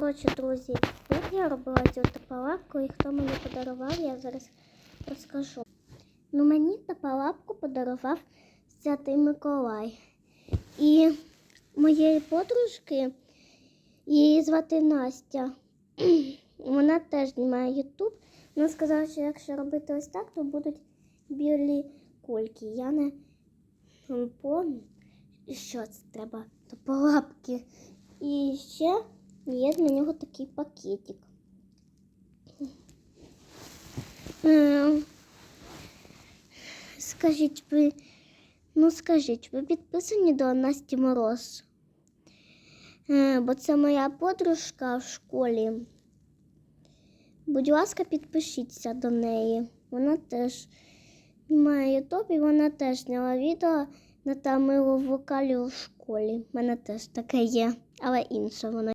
Коротше, друзі, як я робила цю тапалапку і хто мені подарував, я зараз розкажу. Ну, мені тапалапку подарував Святий Миколай. І моєї подружки її звати Настя. Вона теж знімає Ютуб. Вона сказала, що якщо робити ось так, то будуть білі кульки. Я не пам'ятаю, що це треба. Тапалапки. І ще є для нього такий пакетик. Ем, Скажіть ви, ну скажіть, ви підписані до Насті Мороз? Е, Бо це моя подружка в школі. Будь ласка, підпишіться до неї. Вона теж знімає ютуб і вона теж зняла відео на тамилу вокалі у школі. У мене теж таке є, але інше воно.